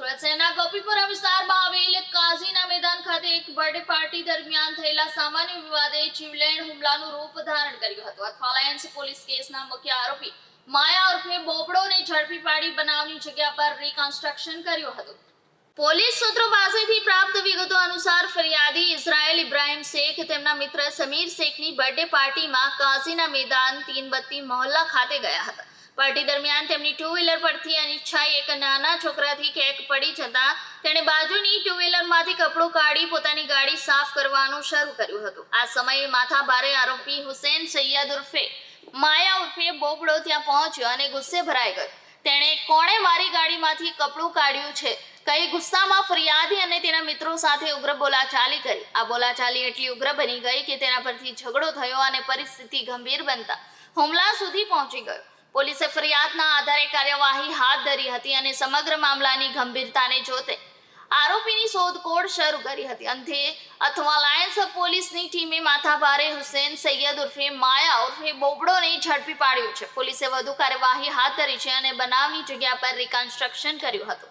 સુરત શહેરના ગોપીપુરા વિસ્તારમાં આવેલ કાઝીના મેદાન ખાતે એક બર્થડે પાર્ટી દરમિયાન થયેલા સામાન્ય વિવાદે જીવલેણ હુમલાનું રૂપ ધારણ કર્યું હતું. અથવા લાયન્સ પોલીસ કેસના મુખ્ય આરોપી માયા ઉર્ફે બોબડોને ઝડપી પાડી બનાવની જગ્યા પર રિકન્સ્ટ્રક્શન કર્યું હતું. પોલીસ સૂત્રો પાસેથી પ્રાપ્ત વિગતો અનુસાર ફરિયાદી ઇઝરાયલ ઇબ્રાહિમ શેખ, તેમના મિત્ર સમીર શેખની બર્થડે પાર્ટીમાં કાઝીના મેદાન તીનબત્તી મોહલ્લા ખાતે ગયા હતા. પાર્ટી દરમિયાન તેમની ટુ વ્હીલર પરથી અનિચ્છાએ એક નાના છોકરાથી કેક પડી જતા તેણે બાજુની ટુ વ્હીલરમાંથી કપડું કાઢી પોતાની ગાડી સાફ કરવાનું શરૂ કર્યું હતું. આ સમયે માથા ભારે આરોપી હુસેન સૈયદ ઉર્ફે માયા ઉર્ફે બોબડો ત્યાં પહોંચ્યો અને ગુસ્સે ભરાઈ ગયો. તેણે કોણે મારી ગાડીમાંથી કપડું કાઢ્યું છે? કઈ ગુસ્સામાં ફરિયાદી અને તેના મિત્રો સાથે ઉગ્ર બોલાચાલી કરી? આ બોલાચાલી એટલી ઉગ્ર બની ગઈ કે તેના પરથી ઝઘડો થયો અને પરિસ્થિતિ ગંભીર બનતા હુમલા સુધી પહોંચી ગયો. પોલીસે ફરિયાદના આધારે કાર્યવાહી હાથ ધરી હતી અને સમગ્ર મામલાની ગંભીરતાને જોતે આરોપીની શોધખોળ શરૂ કરી હતી. અંતે અથવા લાયન્સ પોલીસની ટીમે માથાભારે હુસેન સૈયદ ઉર્ફે માયા ઉર્ફે બોબડોને ઝડપી પાડ્યો છે. પોલીસે વધુ કાર્યવાહી હાથ ધરી છે અને બનાવની જગ્યા પર રિકન્સ્ટ્રક્શન કર્યું હતું.